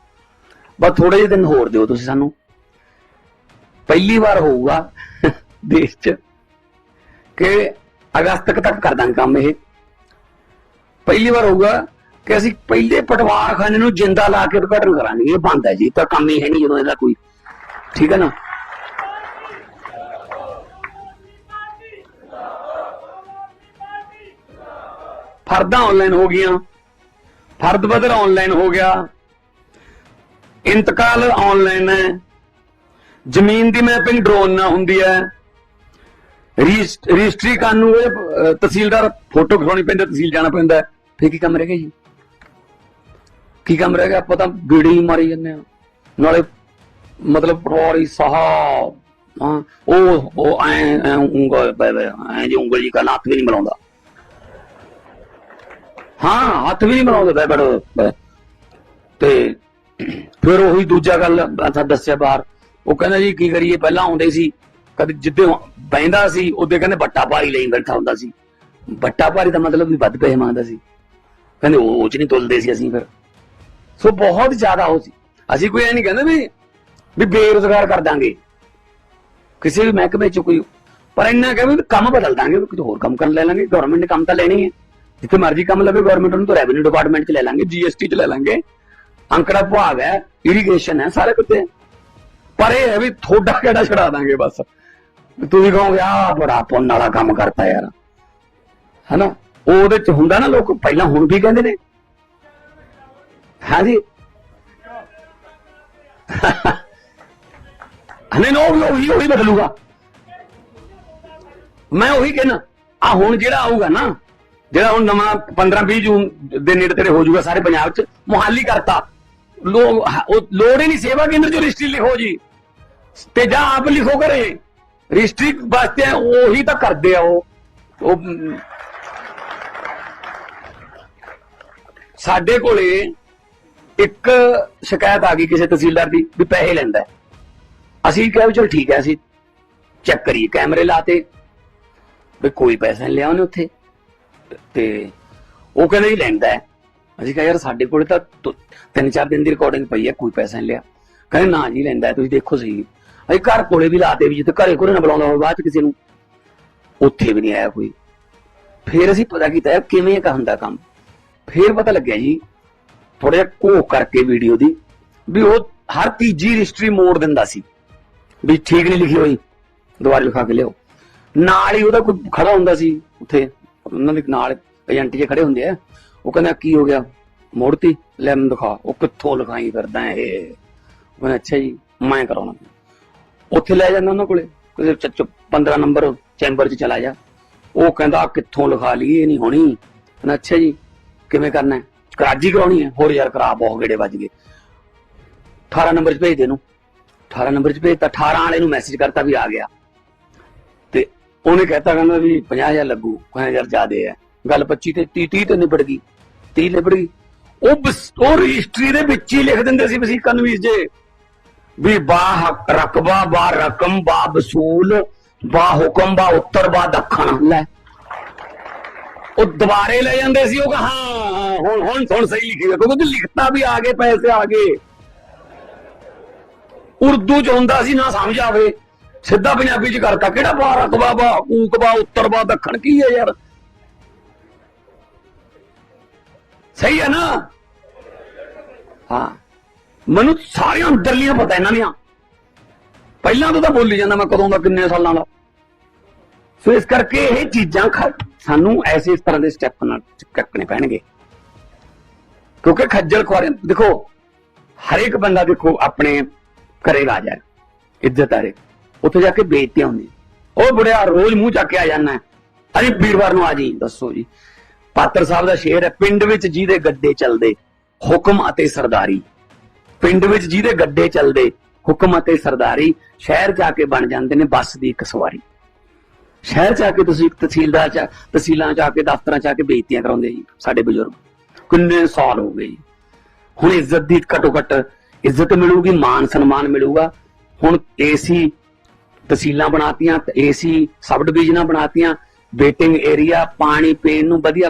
ਬਸ ਥੋੜੇ ਜਿਹੇ ਦਿਨ ਹੋਰ ਦਿਓ ਤੁਸੀਂ ਸਾਨੂੰ। ਪਹਿਲੀ ਵਾਰ ਹੋਊਗਾ ਦੇਸ਼ 'ਚ ਕਿ ਅਗਸਤ ਤੱਕ ਤੱਕ ਕਰ ਦਾਂਗੇ ਕੰਮ ਇਹ। ਪਹਿਲੀ ਵਾਰ ਹੋਊਗਾ ਕਿ ਅਸੀਂ ਪਹਿਲੇ ਪਟਵਾਰਖਾਨੇ ਨੂੰ ਜਿੰਦਾ ਲਾ ਕੇ ਉਦਘਾਟਨ ਕਰਾਂਗੇ। ਇਹ ਬੰਦ ਹੈ ਜੀ ਤਾਂ ਕੰਮ ਹੀ ਹੈ ਨਹੀਂ ਜਦੋਂ ਇਹਦਾ ਕੋਈ। ਠੀਕ ਹੈ ਨਾ? ਫਰਦਾਂ ਆਨਲਾਈਨ ਹੋ ਗਈਆਂ। ਫਰਦ ਬਦਲ ਆਨਲਾਈਨ ਹੋ ਗਿਆ। ਇੰਤਕਾਲ ਆਨਲਾਈਨ ਹੈ। ਜ਼ਮੀਨ ਦੀ ਮੈਪਿੰਗ ਡਰੋਨ ਨਾਲ ਹੁੰਦੀ ਹੈ। ਰਜਿਸਟ- ਰਜਿਸਟਰੀ ਕਾਨੂੰਨ ਇਹ, ਤਹਿਸੀਲਦਾਰ ਫੋਟੋ ਖਿਚਾਉਣੀ ਪੈਂਦੀ ਤਹਿਸੀਲ ਜਾਣਾ ਪੈਂਦਾ ਫੇਰ ਕੀ ਕੰਮ ਰਹਿ ਗਿਆ ਜੀ? ਕੀ ਕੰਮ ਰਹਿ ਗਿਆ? ਆਪਾਂ ਤਾਂ ਗੀੜੀ ਮਾਰੀ ਜਾਂਦੇ ਆ ਨਾਲੇ ਮਤਲਬ ਪਟਵਾਰੀ ਸਾਹਿਬ, ਹਾਂ, ਉਹ ਉਹ ਐ ਐ ਉਂਗਲ ਬੈ ਬੈ ਐ ਜੀ ਉਂਗਲ ਜੀ ਕਾ ਹੱਥ ਵੀ ਨਹੀਂ ਮਿਲਾਉਂਦਾ। ਹਾਂ, ਹੱਥ ਵੀ ਨਹੀਂ ਮਿਲਾਉਂਦਾ, ਬੈ ਬੜ ਤੇ ਫਿਰ ਉਹੀ ਦੂਜਾ ਗੱਲ ਅਸਾਂ ਦੱਸਿਆ ਬਾਹਰ। ਉਹ ਕਹਿੰਦਾ ਜੀ, ਕੀ ਕਰੀਏ? ਪਹਿਲਾਂ ਆਉਂਦੇ ਸੀ, ਕਦੇ ਜਿੱਦੇ ਬੈਂਦਾ ਸੀ, ਉਹਦੇ ਕਹਿੰਦੇ ਬੱਟਾ ਭਾਰੀ ਲਈ ਬੈਠਾ ਹੁੰਦਾ ਸੀ। ਬੱਟਾ ਭਾਰੀ ਦਾ ਮਤਲਬ ਵੀ ਵੱਧ ਪੈਸੇ ਮੰਗਦਾ ਸੀ। ਕਹਿੰਦੇ ਉਹ ਚ ਨਹੀਂ ਤੁਲਦੇ ਸੀ ਅਸੀਂ ਫਿਰ। ਸੋ ਬਹੁਤ ਜ਼ਿਆਦਾ ਹੋ ਸੀ। ਅਸੀਂ ਕੋਈ ਐ ਨਹੀਂ ਕਹਿੰਦੇ ਵੀ ਵੀ ਬੇਰੁਜ਼ਗਾਰ ਕਰ ਦਾਂਗੇ। ਕਿਸੇ ਵੀ ਮਹਿਕਮੇ ਚ ਕੋਈ ਪਰ ਇੰਨਾ ਕਹਿੰਦੇ ਕੰਮ ਬਦਲ ਦਾਂਗੇ, ਵੀ ਕਿਤੇ ਹੋਰ ਕੰਮ ਕਰਨ ਲੈ ਲਾਂਗੇ। ਗਵਰਨਮੈਂਟ ਨੇ ਕੰਮ ਤਾਂ ਲੈਣੇ ਹੈ ਜਿੱਥੇ ਮਰਜ਼ੀ ਕੰਮ ਲਵੇ ਗਵਰਨਮੈਂਟ ਨੂੰ ਤਾਂ ਰੈਵਨਿਊ ਡਿਪਾਰਟਮੈਂਟ ਚ ਲੈ ਲਾਂਗੇ ਜੀਐਸਟੀ ਚ ਲੈ ਲਾਂਗੇ। ਅੰਕੜਾ ਭਾਗ ਹੈ ਇਰੀਗੇਸ਼ਨ ਹੈ, ਸਾਰੇ ਕੁੱਤੇ ਪਰ ਇਹ ਹੈ ਵੀ ਥੋੜਾ ਕਿਹੜਾ ਛੜਾ ਦਾਂਗੇ ਬਸ। ਤੁਸੀਂ ਕਹੋਗੇ ਆ ਬੜਾ ਪੁੰਨ ਵਾਲਾ ਕੰਮ ਕਰਤਾ ਯਾਰ। ਹਨਾ? ਉਹ ਉਹਦੇ ਚ ਹੁੰਦਾ ਨਾ ਲੋਕ, ਪਹਿਲਾਂ ਹੁਣ ਵੀ ਕਹਿੰਦੇ ਨੇ। ਹਾਂਜੀ ਹਨੇ ਨੋ ਉਹੀ ਉਹੀ ਬਦਲੂਗਾ। ਮੈਂ ਉਹੀ ਕਹਿਣਾ ਆ ਹੁਣ ਜਿਹੜਾ ਆਊਗਾ ਨਾ, ਜਿਹੜਾ ਹੁਣ ਨਵਾਂ 15 20 ਜੂਨ ਦੇ ਨੇੜੇ ਤੇੜੇ ਹੋ ਜਾਊਗਾ ਸਾਰੇ ਪੰਜਾਬ ਚ, ਮੁਹਾਲੀ ਕਰਤਾ। ਲੋਕ ਲੋੜ ਹੀ ਨਹੀਂ ਸੇਵਾ ਕੇਂਦਰ ਚ ਰਜਿਸਟਰੀ ਲਿਖੋ ਜੀ। ਤੇ ਜਾਂ ਆਪ ਲਿਖੋ ਕਰੇ ਰਜਿਸਟਰੀ ਵਾਸਤੇ ਉਹੀ ਤਾਂ ਕਰਦੇ ਆ ਉਹ ਉਹ ਮ, ਸਾਡੇ ਕੋਲੇ ਇੱਕ ਸ਼ਿਕਾਇਤ ਆ ਗਈ ਕਿਸੇ ਤਹਿਸੀਲਦਾਰ ਦੀ ਵੀ ਪੈਸੇ ਲੈਂਦਾ ਅਸੀਂ ਕਿਹਾ ਵੀ ਚਲ ਠੀਕ ਹੈ, ਅਸੀਂ ਚੈੱਕ ਕਰੀਏ, ਕੈਮਰੇ ਲਾਤੇ ਵੀ ਕੋਈ ਪੈਸਾ ਨਹੀਂ ਲਿਆ ਉਹਨੇ ਉੱਥੇ। ਤੇ ਉਹ ਕਹਿੰਦਾ ਹੀ ਲੈਂਦਾ ਹੈ। ਅਸੀਂ ਕਿਹਾ ਯਾਰ ਸਾਡੇ ਕੋਲੇ ਤਾਂ ਤਿੰਨ ਚਾਰ ਦਿਨ ਦੀ ਰਿਕਾਰਡਿੰਗ ਪਈ ਹੈ, ਕੋਈ ਪੈਸਾ ਨਹੀਂ ਲਿਆ। ਕਹਿੰਦੇ ਨਾ ਜੀ ਲੈਂਦਾ ਤੁਸੀਂ ਦੇਖੋ ਸਹੀ। ਅਸੀਂ ਘਰ ਕੋਲੇ ਵੀ ਲਾਤੇ ਵੀ ਜਿੱਥੇ ਘਰੇ ਕੋਲੇ ਨਾ ਬੁਲਾਉਂਦਾ ਹੋਵੇ, ਬਾਅਦ ਚ ਕਿਸੇ ਨੂੰ। ਉੱਥੇ ਵੀ ਨਹੀਂ ਆਇਆ ਕੋਈ। ਫਿਰ ਅਸੀਂ ਪਤਾ ਕੀਤਾ ਕਿਵੇਂ ਕਾ ਹੁੰਦਾ ਕੰਮ। ਫੇਰ ਪਤਾ ਲੱਗਿਆ ਜੀ ਥੋੜਾ ਜਿਹਾ ਘੋ ਕਰਕੇ ਵੀਡੀਓ ਦੀ, ਵੀ ਉਹ ਹਰ ਤੀਜੀ ਰਜਿਸਟਰੀ ਮੋੜ ਦਿੰਦਾ ਸੀ, ਵੀ ਠੀਕ ਨਹੀਂ ਲਿਖੀ ਹੋਈ, ਦੁਬਾਰਾ ਲਿਖਾ ਕੇ ਲਿਓ ਨਾਲ ਹੀ ਉਹਦਾ ਕੋਈ ਖੜਾ ਹੁੰਦਾ ਸੀ, ਉੱਥੇ, ਉਹਨਾਂ ਦੇ ਨਾਲ ਏਜੰਟ ਜੇ ਖੜੇ ਹੁੰਦੇ ਆ, ਉਹ ਕਹਿੰਦਾ ਕੀ ਹੋ ਗਿਆ? ਮੋੜਤੀ? ਲੈ ਮੈਨੂੰ ਦਿਖਾ, ਉਹ ਕਿੱਥੋਂ ਲਿਖਾਈ ਕਰਦਾ ਇਹ? ਉਹ ਅੱਛਾ ਜੀ, ਮੈਂ ਕਰਾਉਣਾ। ਉੱਥੇ ਲੈ ਜਾਂਦਾ ਉਹਨਾਂ ਕੋਲੇ ਕਿਸੇ ਚ- 15 ਨੰਬਰ ਚੈਂਬਰ 'ਚ ਚਲਾ ਜਾ। ਉਹ ਕਹਿੰਦਾ ਕਿੱਥੋਂ ਲਿਖਾ ਲਈ ਇਹ ਨਹੀਂ ਹੋਣੀ। ਕਹਿੰਦਾ, ਅੱਛਾ ਜੀ ਕਿਵੇਂ ਕਰਨਾ ਹੈ? ਕਰਾਜੀ ਕਰਾਉਣੀ ਹੈ? ਹੋਰ ਯਾਰ ਕਰਾ ਬਹੁਤ ਗੇੜੇ ਵੱਜ ਗਏ। 18 ਨੰਬਰ 'ਚ ਭੇਜ ਦੇ ਇਹਨੂੰ। 18 ਨੰਬਰ 'ਚ ਭੇਜਤਾ 18 ਵਾਲੇ ਨੂੰ ਮੈਸੇਜ ਕਰਤਾ ਵੀ ਆ ਗਿਆ। ਤੇ ਉਹਨੇ ਕਹਿਤਾ ਕਹਿੰਦਾ ਵੀ 50000 ਲੱਗੂ। ਕਹਿੰਦਾ ਯਾਰ ਜ਼ਿਆਦੇ ਹੈ। ਗੱਲ 25 ਤੇ 30 30 ਤੇ ਨਿਬੜ ਗਈ। 30 ਨਿਬੜ ਗਈ। ਉਹ ਉਹ ਰਜਿਸਟਰੀ ਦੇ ਵਿੱਚ ਹੀ ਲਿਖ ਦਿੰਦੇ ਸੀ ਵਸੀਕਾ ਨਵੀਸ ਜੇ। ਵੀ ਬਾ ਹੱਕ ਰਕਬਾ ਬਾ ਰਕਮ ਬਾ ਵਸੂਲ ਬਾ ਹੁਕਮ ਬਾ ਉੱਤਰ ਬਾ ਦੱਖਣ। ਲੈ ਉਹ ਦੁਬਾਰੇ ਲੈ ਜਾਂਦੇ ਸੀ, ਉਹ ਕਹਾ ਹਾਂ ਹੁਣ ਹੁਣ ਹੁਣ ਸਹੀ ਲਿਖੀ ਹੋਈ ਕਿਉਂਕਿ ਲਿਖਤਾ ਵੀ ਆ ਗਏ, ਪੈਸੇ ਆ ਗਏ। ਉਰਦੂ ਚ ਹੁੰਦਾ ਸੀ, ਨਾ ਸਮਝ ਆਵੇ। ਸਿੱਧਾ ਪੰਜਾਬੀ ਚ ਕਰਤਾ, ਕਿਹੜਾ ਬਾ ਰਕਬਾ ਬਾ ਕੂਕ ਦੱਖਣ ਕੀ ਹੈ ਯਾਰ? ਸਹੀ ਹੈ ਨਾ? ਹਾਂ। ਮੈਨੂੰ ਸਾਰੀਆਂ ਅੰਦਰਲੀਆਂ ਪਤਾ ਇਹਨਾਂ ਦੀਆਂ। ਪਹਿਲਾਂ ਤੋਂ ਤਾਂ ਬੋਲੀ ਜਾਂਦਾ ਮੈਂ ਕਦੋਂ ਦਾ, ਕਿੰਨੇ ਸਾਲਾਂ ਦਾ। ਸੋ ਇਸ ਕਰਕੇ ਇਹ ਚੀਜ਼ਾਂ ਖ- ਸਾਨੂੰ ਐਸੇ ਇਸ ਤਰ੍ਹਾਂ ਦੇ ਸਟੈਪ ਨਾਲ ਚੱਕਣੇ ਪੈਣਗੇ। ਕਿਉਂਕਿ ਖੱਜਲ ਖੁਆਰੇ, ਦੇਖੋ ਹਰੇਕ ਬੰਦਾ ਦੇਖੋ, ਆਪਣੇ ਘਰੇ ਰਾਜਾ ਜਾਏ ਇੱਜ਼ਤ ਆਰੇ ਉੱਥੇ ਜਾ ਕੇ ਬੇਇੱਜ਼ਤੀਆਂ ਹੁੰਦੀਆਂ। ਉਹ ਬੁੜਿਆ ਰੋਜ਼ ਮੂੰਹ ਚੱਕ ਕੇ ਆ ਜਾਂਦਾ ਅਰੇ ਵੀਰਵਾਰ ਨੂੰ ਆ ਜੀ ਦੱਸੋ ਜੀ। ਪਾਤਰ ਸਾਹਿਬ ਦਾ ਸ਼ੇਰ ਹੈ, ਪਿੰਡ ਵਿੱਚ ਜਿਹਦੇ ਗੱਡੇ ਚੱਲਦੇ ਹੁਕਮ ਅਤੇ ਸਰਦਾਰੀ। ਪਿੰਡ ਵਿੱਚ ਜਿਹਦੇ ਗੱਡੇ ਚੱਲਦੇ ਹੁਕਮ ਅਤੇ ਸਰਦਾਰੀ, ਸ਼ਹਿਰ ਜਾ ਕੇ ਬਣ ਜਾਂਦੇ ਨੇ ਬੱਸ ਦੀ ਇੱਕ ਸਵਾਰੀ। ਸ਼ਹਿਰ ਜਾ ਕੇ ਤੁਸੀਂ ਤਹਿਸੀਲਦਾਰ ਚ ਤਹਿਸੀਲਾਂ ਚ ਆ ਕੇ ਦਫ਼ਤਰਾਂ ਚ ਆ ਕੇ ਬੇਇੱਜ਼ਤੀਆਂ ਕਰਾਉਂਦੇ ਜੀ, ਸਾਡੇ ਬਜ਼ੁਰਗ। ਕਿੰਨੇ ਸਾਲ ਹੋ ਗਏ ਜੀ। ਹੁਣ ਇੱਜ਼ਤ ਦੀ ਘਟੋ ਘਟ ਇੱਜ਼ਤ ਮਿਲੂਗੀ, ਮਾਨ ਸਨਮਾਨ ਮਿਲੂਗਾ। ਹੁਣ ਏਸੀ ਤਹਿਸੀਲਾਂ ਬਣਾਤੀਆਂ, ਏਸੀ ਸਬ ਡਿਵੀਜ਼ਨਾਂ ਬਣਾਤੀਆਂ, ਵੇਟਿੰਗ ਏਰੀਆ, ਪਾਣੀ ਪੀਣ ਨੂੰ ਵਧੀਆ